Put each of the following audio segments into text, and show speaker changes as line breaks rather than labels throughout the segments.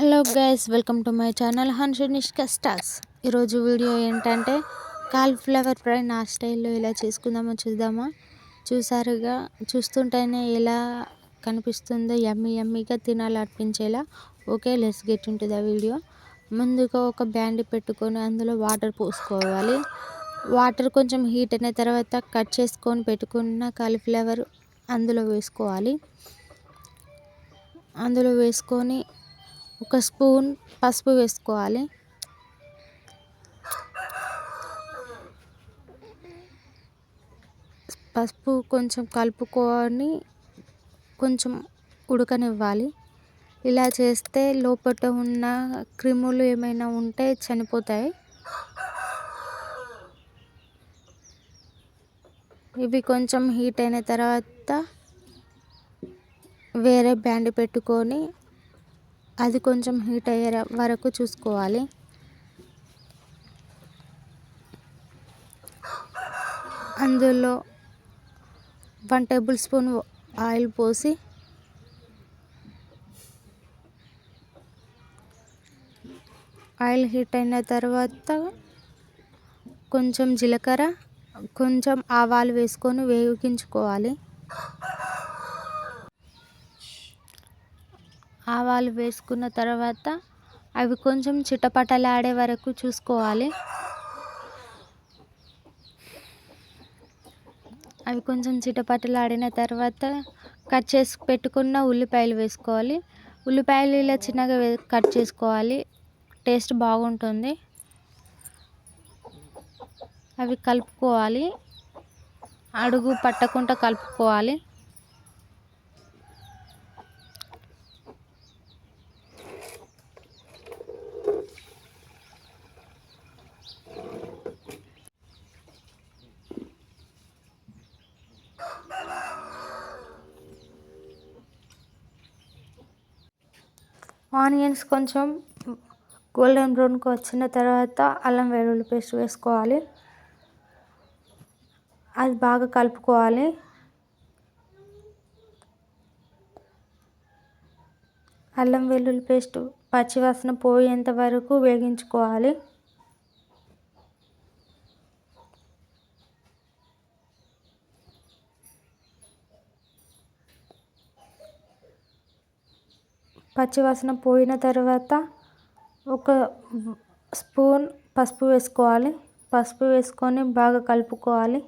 Hello guys welcome to my channel హన్షనిష్క stars. ఈరోజు video ఏంటంటే cauliflower fry నా స్టైల్లో ఎలా చేసుకుందామో చూద్దామా. చూసారుగా చూస్తుంటేనే ఎలా కనిపిస్తుందో యమ్మీ యమ్మీగా తినాలనిపించేలా. ఓకే లెస్ గెట్ ఉంటుంది ఆ వీడియో ముందుగా ఒక బ్యాండ్ పెట్టుకొని అందులో వాటర్ పోసుకోవాలి. వాటర్ కొంచెం హీట్ అయిన తర్వాత కట్ చేసుకొని పెట్టుకున్న కాలిఫ్లవర్ అందులో వేసుకోవాలి. అందులో వేసుకొని ఒక స్పూన్ పసుపు వేసుకోవాలి. పసుపు కొంచెం కలుపుకొని కొంచెం ఉడకనివ్వాలి. ఇలా చేస్తే లోపల ఉన్న క్రిములు ఏమైనా ఉంటే చనిపోతాయి. ఇవి కొంచెం హీట్ అయిన తర్వాత వేరే బ్యాండ్ పెట్టుకొని అది కొంచెం హీట్ అయ్యే వరకు చూసుకోవాలి. అందులో వన్ టేబుల్ స్పూన్ ఆయిల్ పోసి ఆయిల్ హీట్ అయిన తర్వాత కొంచెం జీలకర్ర కొంచెం ఆవాలు వేసుకొని వేగించుకోవాలి. ఆవాలు వేసుకున్న తర్వాత అవి కొంచెం చిటపటలాడే వరకు చూసుకోవాలి. అవి కొంచెం చిటపటలాడిన తర్వాత కట్ చేసి పెట్టుకున్న ఉల్లిపాయలు వేసుకోవాలి. ఉల్లిపాయలు ఇలా చిన్నగా కట్ చేసుకోవాలి. టేస్ట్ బాగుంటుంది. అవి కలుపుకోవాలి. అడుగు పట్టకుండా కలుపుకోవాలి. ఆనియన్స్ కొంచెం గోల్డెన్ బ్రౌన్కి వచ్చిన తర్వాత అల్లం వెల్లుల్లి పేస్ట్ వేసుకోవాలి. అది బాగా కలుపుకోవాలి. అల్లం వెల్లుల్లి పేస్ట్ పచ్చివాసన పోయేంత వరకు వేగించుకోవాలి. పచ్చివాసన పోయిన తర్వాత ఒక స్పూన్ పసుపు వేసుకోవాలి. పసుపు వేసుకొని బాగా కలుపుకోవాలి.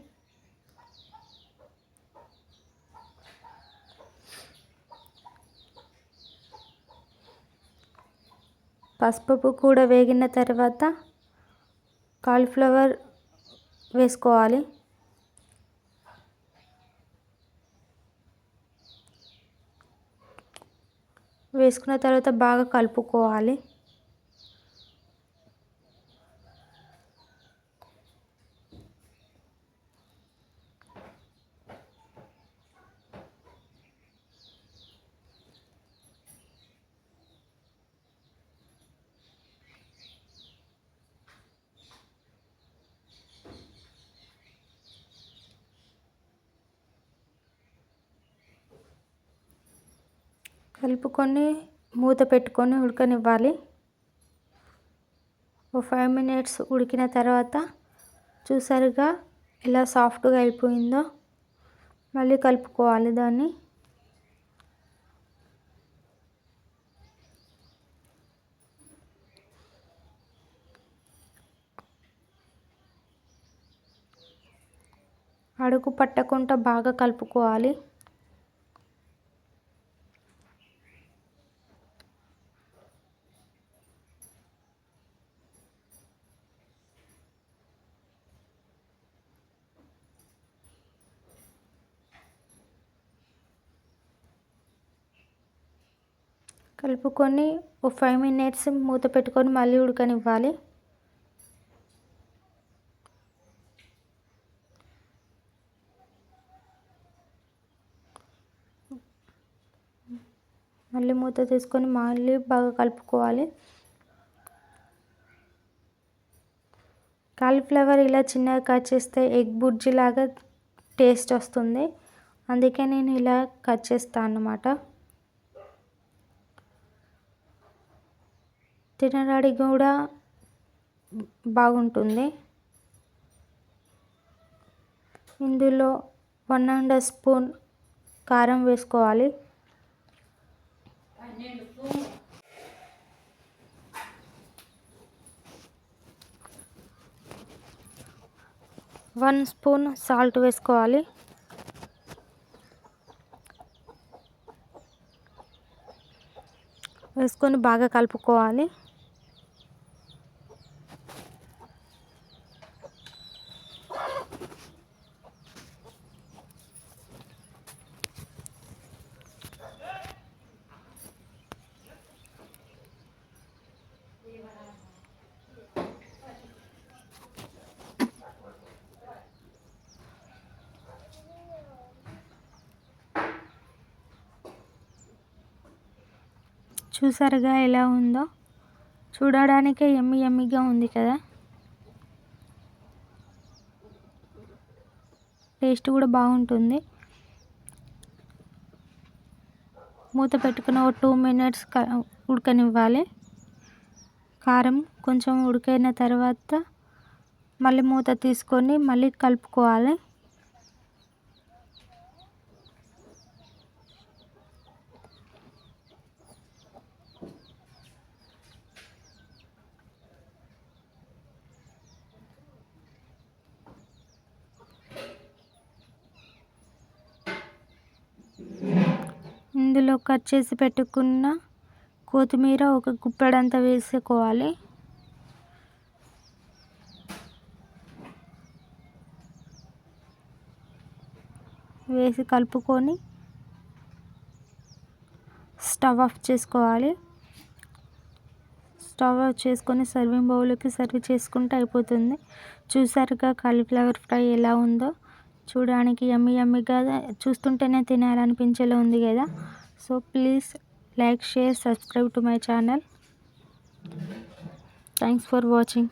పసుపు కూడా వేగిన తర్వాత కాలీఫ్లవర్ వేసుకోవాలి. వేసుకున్న తర్వాత బాగా కలుపుకోవాలి. కలుపుకొని మూత పెట్టుకొని ఉడకనివ్వాలి. ఒక ఫైవ్ మినిట్స్ ఉడికిన తర్వాత చూసారుగా ఎలా సాఫ్ట్గా అయిపోయిందో? మళ్ళీ కలుపుకోవాలి దాన్ని. అడుగు పట్టకుండా బాగా కలుపుకోవాలి. కలుపుకొని ఓ ఫైవ్ మినిట్స్ మూత పెట్టుకొని మళ్ళీ ఉడకనివ్వాలి. మళ్ళీ మూత తీసుకొని మళ్ళీ బాగా కలుపుకోవాలి. కాలీఫ్లవర్ ఇలా చిన్నగా కట్ చేస్తే ఎగ్ బుర్జీ లాగా టేస్ట్ వస్తుంది. అందుకే నేను ఇలా కట్ చేస్తాను అన్నమాట. తినడానికి కూడా బాగుంటుంది. ఇందులో వన్ అండ్ స్పూన్ కారం వేసుకోవాలి. వన్ స్పూన్ సాల్ట్ వేసుకోవాలి. వేసుకొని బాగా కలుపుకోవాలి. చూసారుగా ఎలా ఉందో? చూడడానికే ఎమ్మి ఎమ్మిగా ఉంది కదా? టేస్ట్ కూడా బాగుంటుంది. మూత పెట్టుకుని ఒక టూ మినిట్స్ ఉడకనివ్వాలి. కారం కొంచెం ఉడికైన తర్వాత మళ్ళీ మూత తీసుకొని మళ్ళీ కలుపుకోవాలి. ఇందులో కట్ చేసి పెట్టుకున్న కొత్తిమీర ఒక గుప్పెడంతా వేసుకోవాలి. వేసి కలుపుకొని స్టవ్ ఆఫ్ చేసుకోవాలి. స్టవ్ ఆఫ్ చేసుకొని సర్వింగ్ బౌల్కి సర్వ్ చేసుకుంటే అయిపోతుంది. చూసారుగా కాలీఫ్లవర్ ఫ్రై ఎలా ఉందో? చూడడానికి యమ్మీ యమ్మీగా చూస్తుంటేనే తినాలనిపించేలా ఉంది కదా. So please like share subscribe to my channel. Thanks for watching.